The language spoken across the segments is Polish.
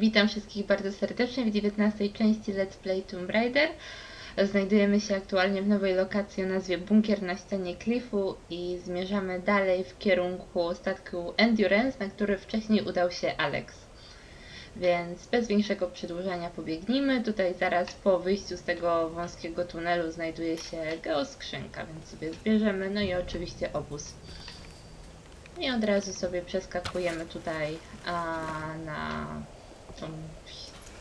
Witam wszystkich bardzo serdecznie w 19 części Let's Play Tomb Raider. Znajdujemy się aktualnie w nowej lokacji o nazwie Bunkier na ścianie klifu i zmierzamy dalej w kierunku statku Endurance, na który wcześniej udał się Alex. Więc bez większego przedłużania pobiegnijmy. Tutaj zaraz po wyjściu z tego wąskiego tunelu znajduje się geoskrzynka, więc sobie zbierzemy. No i oczywiście obóz. I od razu sobie przeskakujemy tutaj a, na, tą,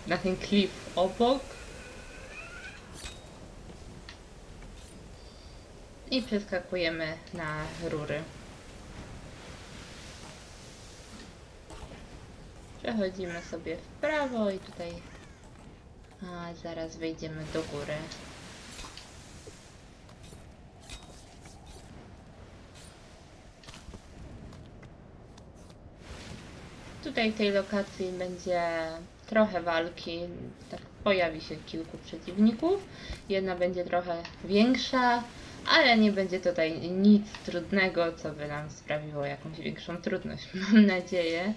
na ten klif obok. I przeskakujemy na rury. Przechodzimy sobie w prawo i tutaj a, zaraz wejdziemy do góry. Tutaj w tej lokacji będzie trochę walki. Tak pojawi się kilku przeciwników. Jedna będzie trochę większa, ale nie będzie tutaj nic trudnego, co by nam sprawiło jakąś większą trudność, mam nadzieję.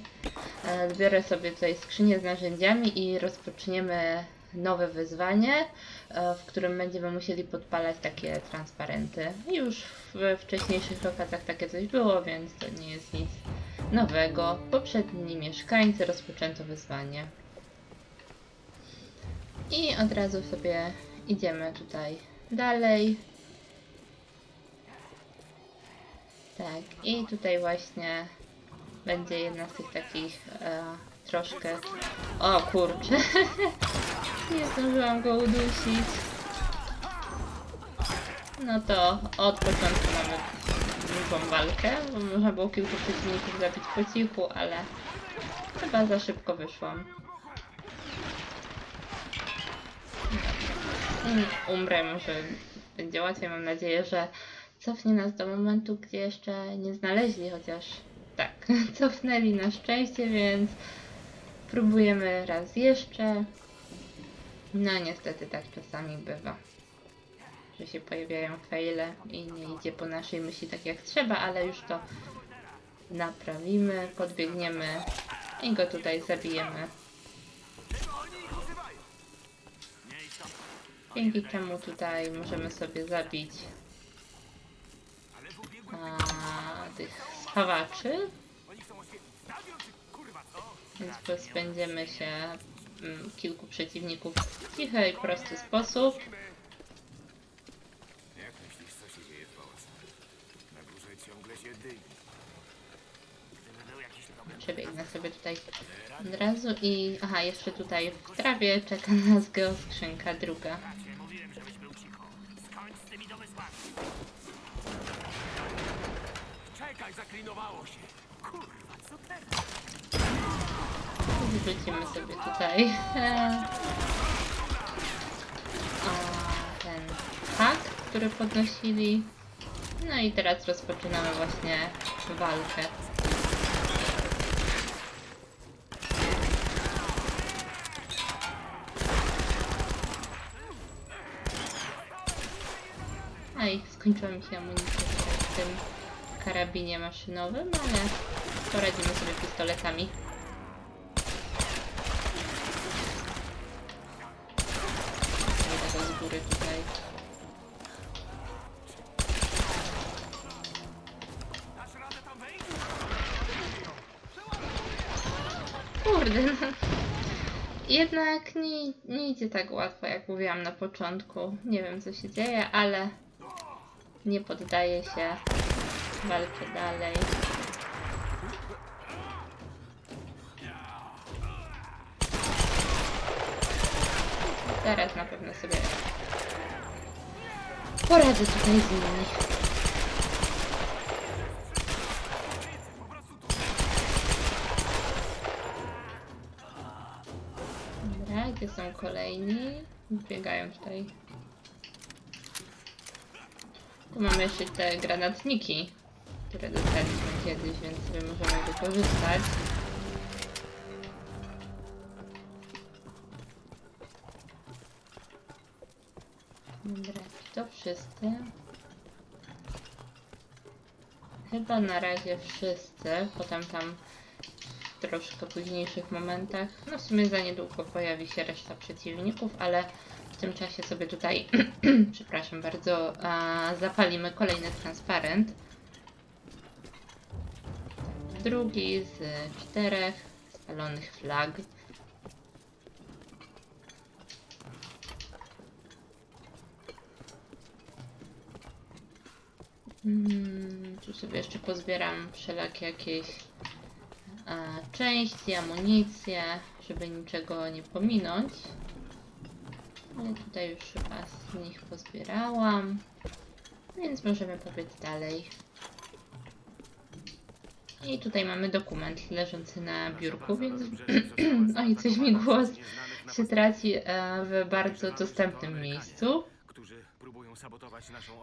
E, Zbiorę sobie tutaj skrzynię z narzędziami i rozpoczniemy nowe wyzwanie, e, w którym będziemy musieli podpalać takie transparenty. Już w wcześniejszych lokacjach takie coś było, więc to nie jest nic nowego. Poprzedni mieszkańcy rozpoczęto wyzwanie. I od razu sobie idziemy tutaj dalej. Tak, i tutaj właśnie będzie jedna z tych takich e, troszkę. O kurczę! Nie zdążyłam go udusić. No to od początku mamy długą walkę, bo można było kilku przeciwników zabić po cichu, ale chyba za szybko wyszłam. Mm, Umrę, może będzie łatwiej. Mam nadzieję, że cofnie nas do momentu, gdzie jeszcze nie znaleźli, chociaż tak, cofnęli na szczęście, więc próbujemy raz jeszcze. No niestety tak czasami bywa, że się pojawiają faile i nie idzie po naszej myśli tak jak trzeba, ale już to naprawimy, podbiegniemy i go tutaj zabijemy. Dzięki czemu tutaj możemy sobie zabić a, tych spawaczy. Więc pozbędziemy się mm, kilku przeciwników w cichy i prosty sposób. Jak myślisz, co się dzieje w pałacu? Na górze ciągle się dymi. Gdyby był jakiś problem, Przebiegnę sobie tutaj od razu i... Aha, jeszcze tutaj w trawie czeka nas geoskrzynka druga. Czekaj, zaklinowało się. Kurwa, co teraz? Wrzucimy sobie tutaj a, ten hak, który podnosili. No i teraz rozpoczynamy właśnie walkę. Skończyła mi się amunicja w tym karabinie maszynowym, ale poradzimy sobie pistoletami. Kurde, no. Jednak nie, nie idzie tak łatwo, jak mówiłam na początku. Nie wiem, co się dzieje, ale nie poddaję się. Walczę dalej. Teraz na pewno sobie poradzę tutaj z nimi. Dobra, gdzie są kolejni? Biegają tutaj. Tu mamy jeszcze te granatniki, które dostaliśmy kiedyś, więc sobie możemy wykorzystać. Dobra, to wszyscy? Chyba na razie wszyscy, potem tam troszkę późniejszych momentach. No w sumie za niedługo pojawi się reszta przeciwników, ale w tym czasie sobie tutaj, przepraszam bardzo, zapalimy kolejny transparent. Drugi z czterech spalonych flag. Mm, tu sobie jeszcze pozbieram wszelakie jakieś a, części, amunicję, żeby niczego nie pominąć. Ale tutaj już chyba z nich pozbierałam, więc możemy pobiec dalej. I tutaj mamy dokument leżący na biurku, więc oj, coś mi głos się traci e, w bardzo dostępnym miejscu.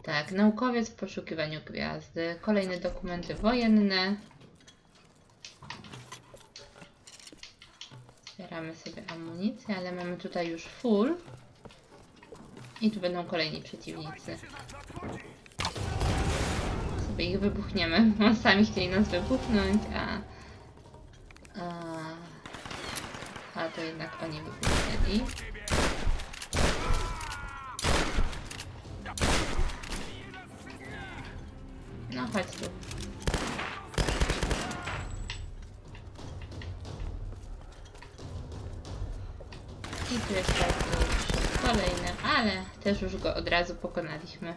Tak, naukowiec w poszukiwaniu gwiazdy. Kolejne dokumenty wojenne. Zbieramy sobie amunicję, ale mamy tutaj już full. I tu będą kolejni przeciwnicy. Sobie ich wybuchniemy. bo Sami chcieli nas wybuchnąć, a... A, a to jednak oni wybuchnęli. No chodź tu. I tu jest taki kolejny, ale też już go od razu pokonaliśmy.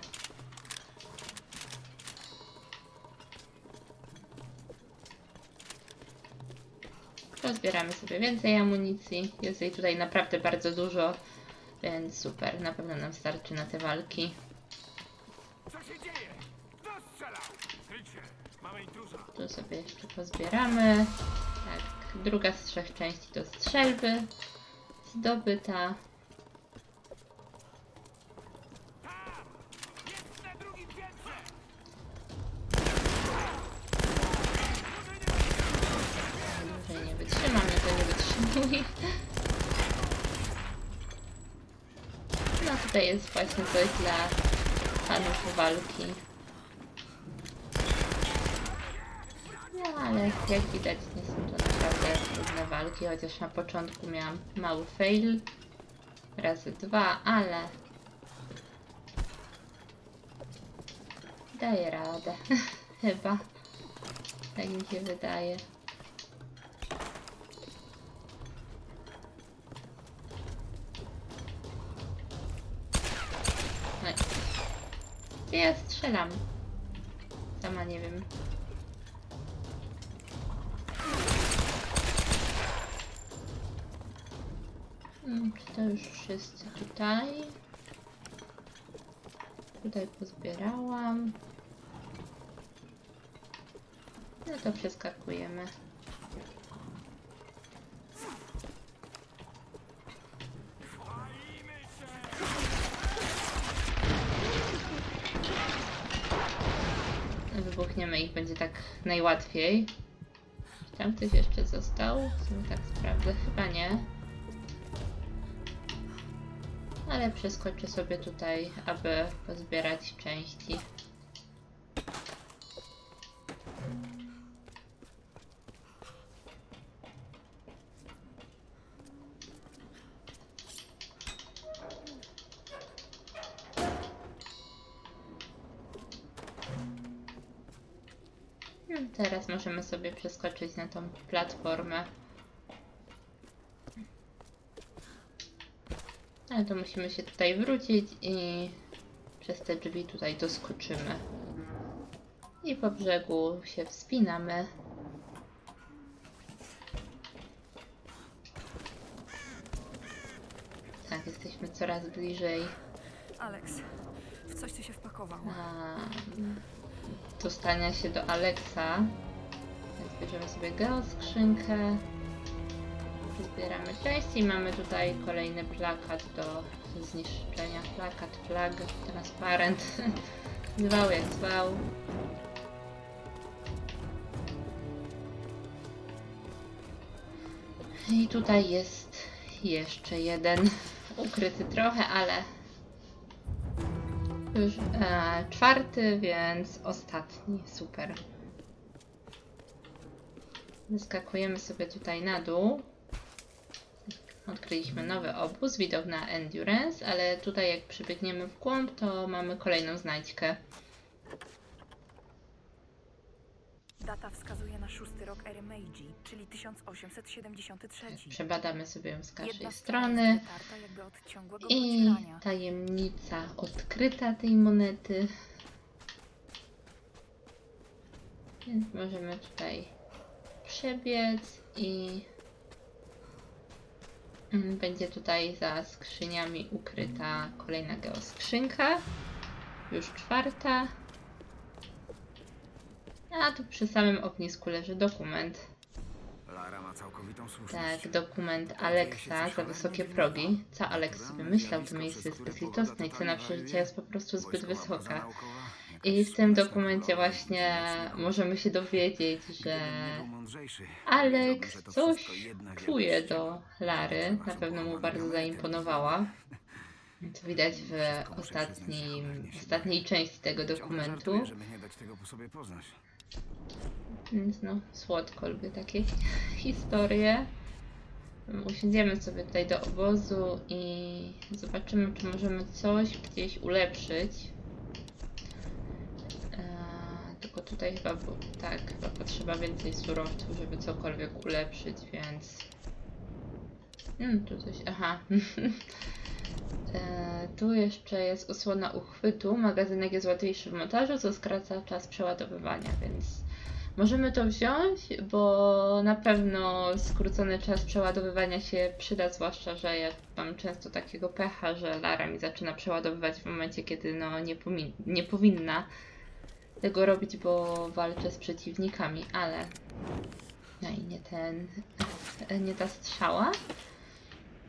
Rozbieramy sobie więcej amunicji. Jest jej tutaj naprawdę bardzo dużo, więc super. Na pewno nam starczy na te walki. Tu sobie jeszcze pozbieramy. Tak, druga z trzech części to strzelby. Zdobyta. Jest na drugim piętrze! Dłużej nie wytrzymam, ja to nie wytrzymuję. No tutaj jest właśnie coś dla fanów walki. No ale jak widać nie są to naprawdę trudne walki, chociaż na początku miałam mały fail. Razy dwa, ale daję radę. Chyba. Tak mi się wydaje. No i- Gdzie ja strzelam? Sama nie wiem. Hmm, Czy to już wszyscy tutaj? Tutaj pozbierałam. No to przeskakujemy. Tak najłatwiej. Czy tam ktoś jeszcze został? W tak sprawdzę, chyba nie. Ale przeskoczę sobie tutaj, aby pozbierać części. Sobie przeskoczyć na tą platformę. Ale to musimy się tutaj wrócić i przez te drzwi tutaj doskoczymy. I po brzegu się wspinamy. Tak, jesteśmy coraz bliżej Alex, w coś ty się wpakował. a, dostania się do Alexa. Bierzemy sobie geoskrzynkę. Zbieramy części i mamy tutaj kolejny plakat do zniszczenia. Plakat, flag, transparent. zwał jak zwał. I tutaj jest jeszcze jeden ukryty trochę, ale już e, czwarty, więc ostatni. Super. Wyskakujemy sobie tutaj na dół. Odkryliśmy nowy obóz, widok na Endurance, ale tutaj jak przybiegniemy w głąb, to mamy kolejną znajdźkę. Data wskazuje na szósty rok ery Meiji, czyli 1873. Przebadamy sobie ją z każdej strony. I tajemnica odkryta tej monety. Więc możemy tutaj przebiec i mm, będzie tutaj za skrzyniami ukryta kolejna geoskrzynka. Już czwarta. A tu przy samym ognisku leży dokument. Lara ma całkowitą słuszność. Tak, dokument Aleksa za wysokie progi. Co Aleks sobie myślał, to miejsce jest bezlitosne i cena przeżycia jest po prostu zbyt wysoka. I w tym dokumencie właśnie możemy się dowiedzieć, że to coś czuje do Lary. Na pewno mu bardzo zaimponowała. To widać w ostatnim, ostatniej części tego dokumentu. Więc no, słodko lubię takie historie. Usiądziemy sobie tutaj do obozu i zobaczymy, czy możemy coś gdzieś ulepszyć. Tylko tutaj chyba, tak, chyba potrzeba więcej surowców, żeby cokolwiek ulepszyć, więc... Hmm, tu coś, aha. Eee, tu jeszcze jest osłona uchwytu. Magazynek jest łatwiejszy w montażu, co skraca czas przeładowywania, więc możemy to wziąć, bo na pewno skrócony czas przeładowywania się przyda, zwłaszcza, że ja mam często takiego pecha, że Lara mi zaczyna przeładowywać w momencie, kiedy no nie, nie powinna tego robić, bo walczę z przeciwnikami, ale no i nie ten, nie ta strzała.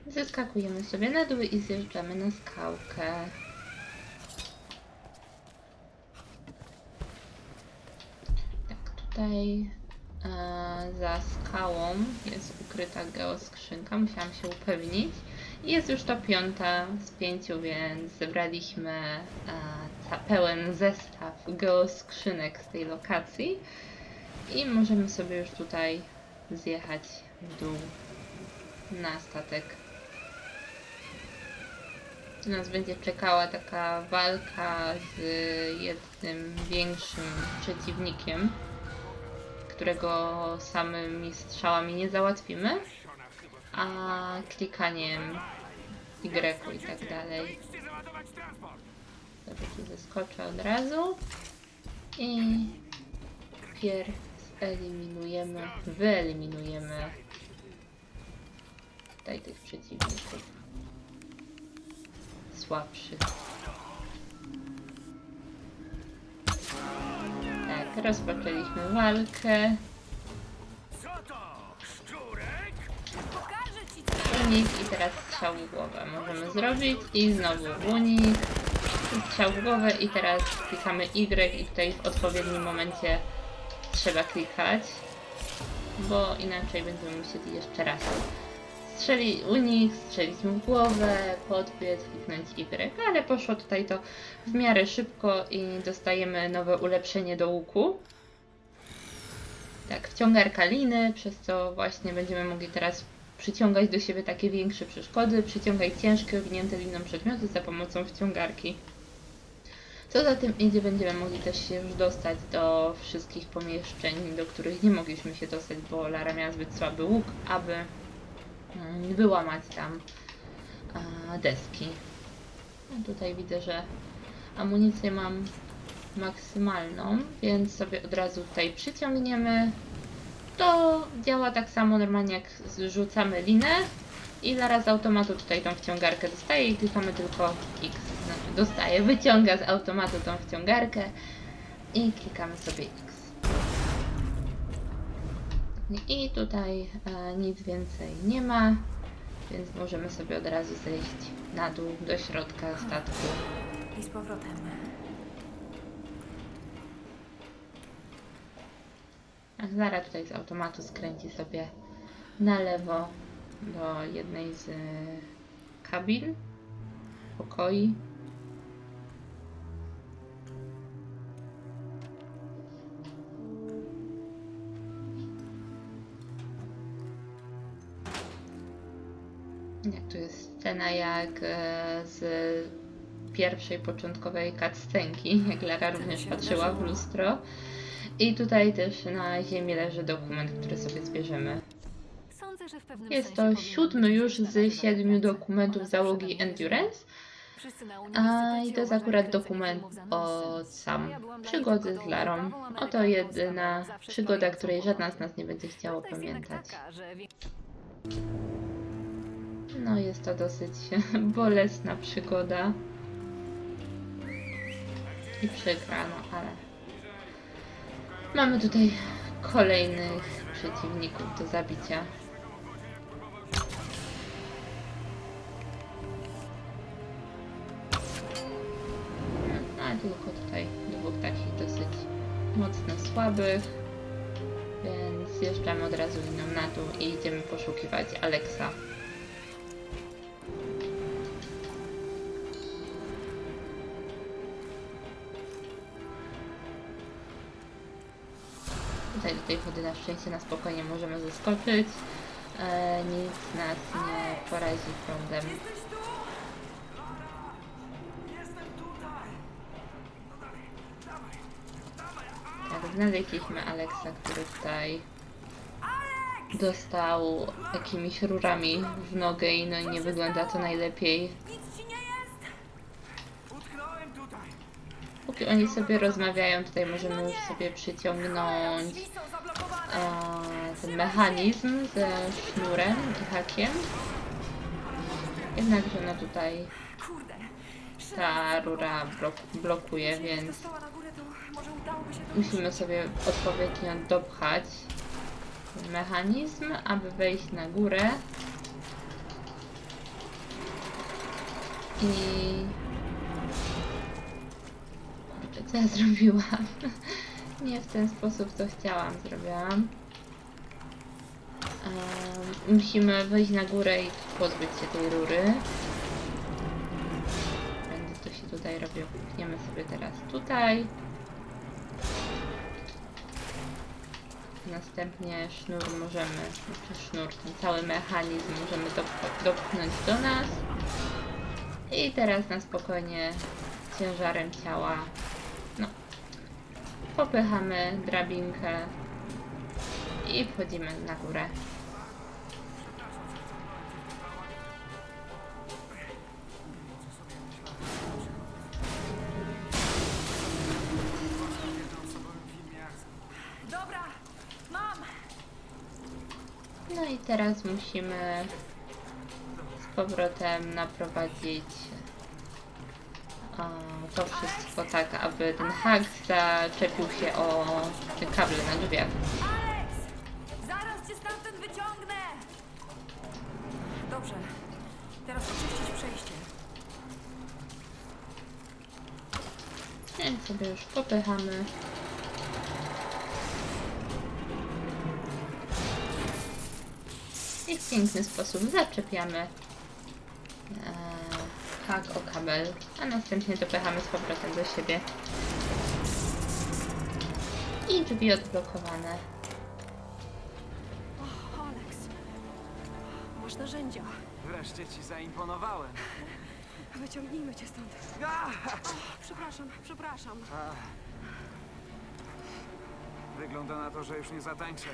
Zeskakujemy sobie na dół i zjeżdżamy na skałkę. Tak, tutaj e, za skałą jest ukryta geoskrzynka, musiałam się upewnić. Jest już to piąta z pięciu, więc zebraliśmy e, pełen zestaw geoskrzynek z tej lokacji. I możemy sobie już tutaj zjechać w dół na statek. Nas będzie czekała taka walka z jednym większym przeciwnikiem, którego samymi strzałami nie załatwimy, a klikaniem Y i tak dalej. Dobra, tu zeskoczę od razu i pierw eliminujemy, wyeliminujemy tutaj tych przeciwników słabszych. Tak, rozpoczęliśmy walkę. Unik i teraz strzał w głowę możemy zrobić i znowu unik. Strzał w głowę i teraz klikamy Y i tutaj w odpowiednim momencie trzeba klikać, bo inaczej będziemy musieli jeszcze raz strzelić unik, strzelić mu głowę, podbiec, kliknąć Y, ale poszło tutaj to w miarę szybko i dostajemy nowe ulepszenie do łuku. Tak, wciągarka liny, przez co właśnie będziemy mogli teraz przyciągać do siebie takie większe przeszkody, przyciągać ciężkie, owinięte liną przedmioty za pomocą wciągarki. Co za tym idzie, będziemy mogli też się już dostać do wszystkich pomieszczeń, do których nie mogliśmy się dostać, bo Lara miała zbyt słaby łuk, aby mm, wyłamać tam deski. Tutaj widzę, że amunicję mam maksymalną, więc sobie od razu tutaj przyciągniemy. To działa tak samo normalnie jak zrzucamy linę i Lara z automatu tutaj tą wciągarkę dostaje i klikamy tylko X. Dostaje, wyciąga z automatu tą wciągarkę i klikamy sobie X. I tutaj e, nic więcej nie ma, więc możemy sobie od razu zejść na dół do środka statku. I z powrotem. A Zara tutaj z automatu skręci sobie na lewo do jednej z e, kabin, pokoi. Jak tu jest scena jak e, z pierwszej początkowej cutscenki, jak Lara również się patrzyła w lustro. I tutaj też na ziemi leży dokument, który sobie zbierzemy. Jest to siódmy już z siedmiu dokumentów załogi Endurance. A i to jest akurat dokument nonsens. sam przygody z Larą. Oto jedyna przygoda, której żadna z nas nie będzie jednak pamiętać. No jest to dosyć bolesna przygoda. I przykra, no ale... Mamy tutaj kolejnych przeciwników do zabicia. Ale tylko tutaj dwóch takich dosyć mocno słabych. Więc zjeżdżamy od razu inną na dół i idziemy poszukiwać Alexa. Tej wody na szczęście na spokojnie możemy zeskoczyć. E, nic nas nie porazi prądem. Tak, znaleźliśmy Alexa, który tutaj dostał jakimiś rurami w nogę i no nie wygląda to najlepiej. Póki oni sobie rozmawiają, tutaj możemy już sobie przyciągnąć ten mechanizm ze sznurem i hakiem. Jednakże no tutaj ta rura blok blokuje, więc musimy sobie odpowiednio dopchać mechanizm, aby wejść na górę. I... Kurczę, co ja zrobiłam? Nie w ten sposób, co chciałam, zrobiłam. Musimy wejść na górę i pozbyć się tej rury. Będzie to się tutaj robiło. Pchniemy sobie teraz tutaj. Następnie sznur możemy, znaczy sznur, ten cały mechanizm możemy dopch- dopchnąć do nas. I teraz na spokojnie ciężarem ciała, popychamy drabinkę i wchodzimy na górę. Dobra! Mam! No i teraz musimy z powrotem naprowadzić to wszystko tak, aby ten hak zaczepił się o te kable na drzwiach. Alex! Zaraz cię stamtąd wyciągnę! Dobrze. Teraz oczyścić przejście. Więc sobie już popychamy. I w piękny sposób zaczepiamy e, hak o kabel, a następnie dopychamy z powrotem do siebie. I drzwi odblokowane. Alex, masz narzędzia. Wreszcie ci zaimponowałem. Wyciągnijmy cię stąd. Przepraszam, przepraszam. Wygląda na to, że już nie zatańczę.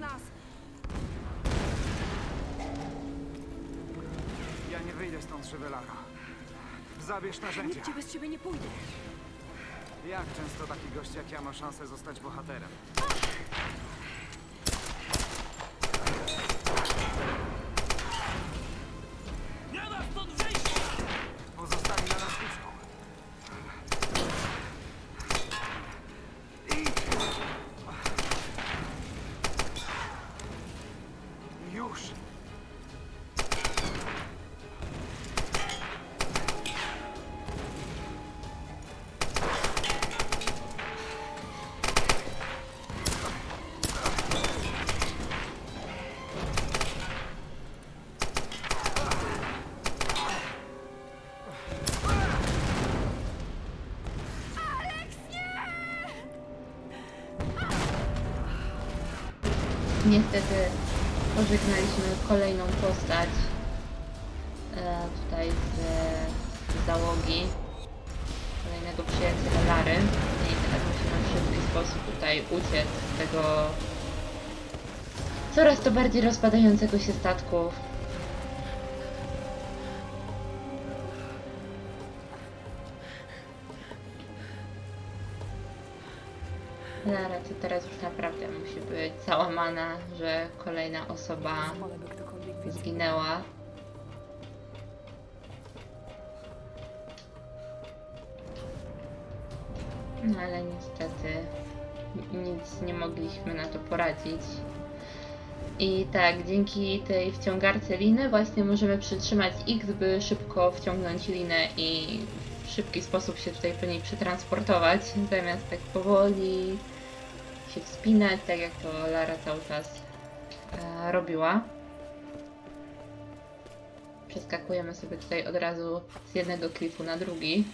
Nas! Ja nie wyjdę stąd żywy, Lara. Zabierz narzędzia. Nigdzie bez ciebie nie pójdę. Jak często taki gość jak ja ma szansę zostać bohaterem? Niestety pożegnaliśmy kolejną postać e, tutaj z, załogi kolejnego przyjaciela Lary i teraz musimy w szybki sposób tutaj uciec z tego coraz to bardziej rozpadającego się statku. Lara to teraz już naprawdę musi być załamana, że kolejna osoba zginęła. No ale niestety nic nie mogliśmy na to poradzić. I tak, dzięki tej wciągarce liny właśnie możemy przytrzymać X, by szybko wciągnąć linę i szybki sposób się tutaj po niej przetransportować, zamiast tak powoli się wspinać, tak jak to Lara cały czas e, robiła. Przeskakujemy sobie tutaj od razu z jednego klifu na drugi.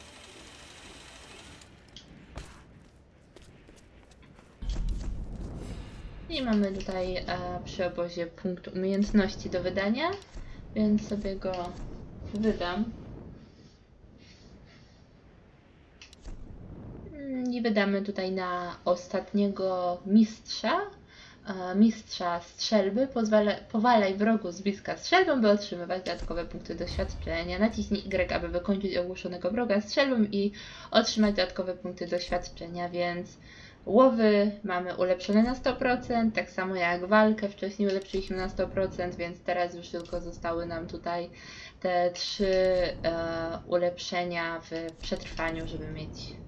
I mamy tutaj e, przy obozie punkt umiejętności do wydania, więc sobie go wydam. Mm, I wydamy tutaj na ostatniego mistrza. E, Mistrza strzelby. Pozwala, powalaj wrogu z bliska strzelbą, by otrzymywać dodatkowe punkty doświadczenia. Naciśnij Y, aby wykończyć ogłoszonego wroga strzelbą i otrzymać dodatkowe punkty doświadczenia, więc łowy mamy ulepszone na 100%, tak samo jak walkę wcześniej ulepszyliśmy na 100%, więc teraz już tylko zostały nam tutaj te trzy e, ulepszenia w przetrwaniu, żeby mieć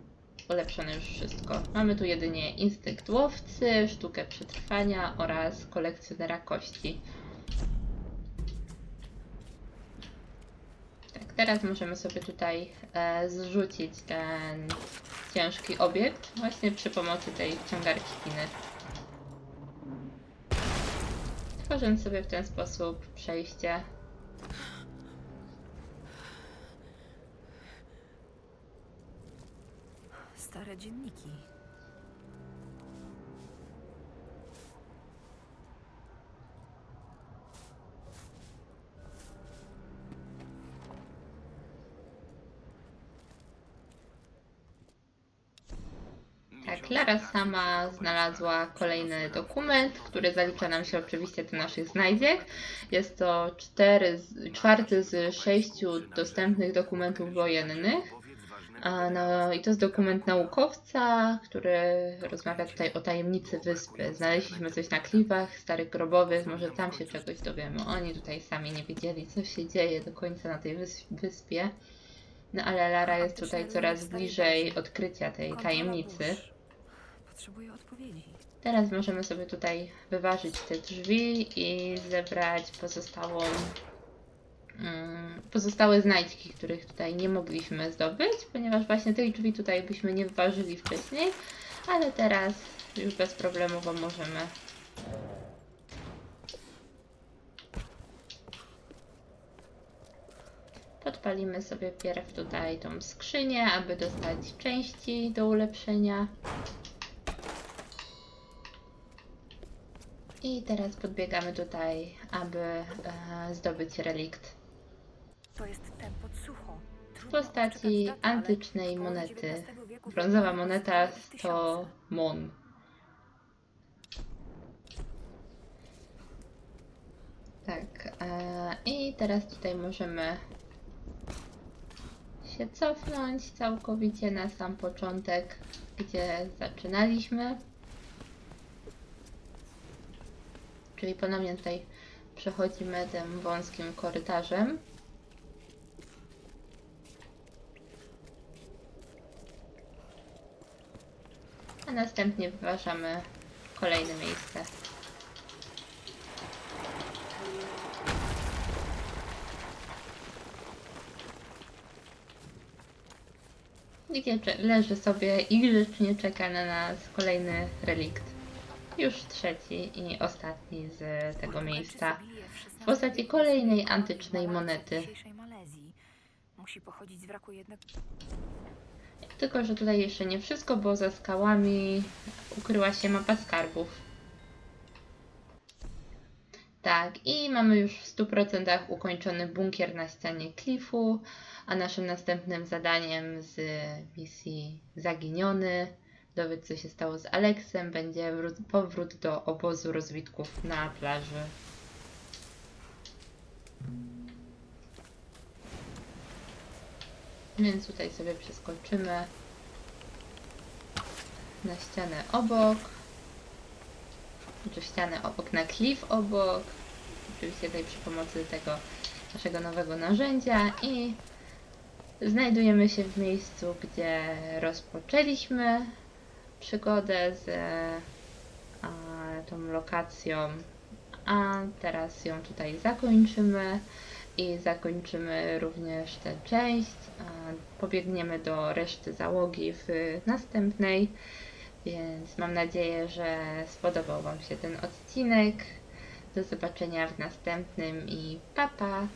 ulepszone już wszystko. Mamy tu jedynie instynkt łowcy, sztukę przetrwania oraz kolekcjonera kości. Tak, teraz możemy sobie tutaj e, zrzucić ten ciężki obiekt właśnie przy pomocy tej wciągarki liny. Tworząc sobie w ten sposób przejście Stare dzienniki. Tak, Lara sama znalazła kolejny dokument, który zalicza nam się oczywiście do naszych znajdziek. Jest to cztery, z- czwarty z sześciu dostępnych dokumentów wojennych. A, No i to jest dokument naukowca, który rozmawia tutaj o tajemnicy wyspy. Znaleźliśmy coś na klifach starych grobowych, może tam się czegoś dowiemy. Oni tutaj sami nie wiedzieli, co się dzieje do końca na tej wys- wyspie. No ale Lara jest tutaj coraz bliżej odkrycia tej tajemnicy. Potrzebuję odpowiedzi. Teraz możemy sobie tutaj wyważyć te drzwi i zebrać pozostałą, pozostałe znajdźki, których tutaj nie mogliśmy zdobyć, ponieważ właśnie tych drzwi tutaj byśmy nie wyważyli wcześniej, ale teraz już bezproblemowo możemy. Podpalimy sobie pierw tutaj tą skrzynię, aby dostać części do ulepszenia. I teraz podbiegamy tutaj, aby e, zdobyć relikt To jest ten podsłucho. w postaci antycznej monety. Brązowa moneta tysiące. 100 mon. Tak, e, i teraz tutaj możemy się cofnąć całkowicie na sam początek, gdzie zaczynaliśmy. Czyli ponownie tutaj przechodzimy tym wąskim korytarzem. A następnie wyważamy kolejne miejsce. Gdzie cze- leży sobie i grzecznie czeka na nas kolejny relikt. Już trzeci i ostatni z tego miejsca. w postaci kolejnej antycznej monety. Musi pochodzić z wraku jednego. Tylko, że tutaj jeszcze nie wszystko, bo za skałami ukryła się mapa skarbów. Tak, i mamy już w 100% ukończony bunkier na ścianie klifu, a naszym następnym zadaniem z misji Zaginiony, dowiedz co się stało z Aleksem, będzie wró- powrót do obozu rozwitków na plaży. Więc tutaj sobie przeskoczymy na ścianę obok, czy ścianę obok, na klif obok, oczywiście tutaj przy pomocy tego naszego nowego narzędzia. I znajdujemy się w miejscu, gdzie rozpoczęliśmy przygodę z a, tą lokacją, a teraz ją tutaj zakończymy. I zakończymy również tę część. a, Pobiegniemy do reszty załogi w następnej, więc mam nadzieję, że spodobał Wam się ten odcinek. Do zobaczenia w następnym i pa pa!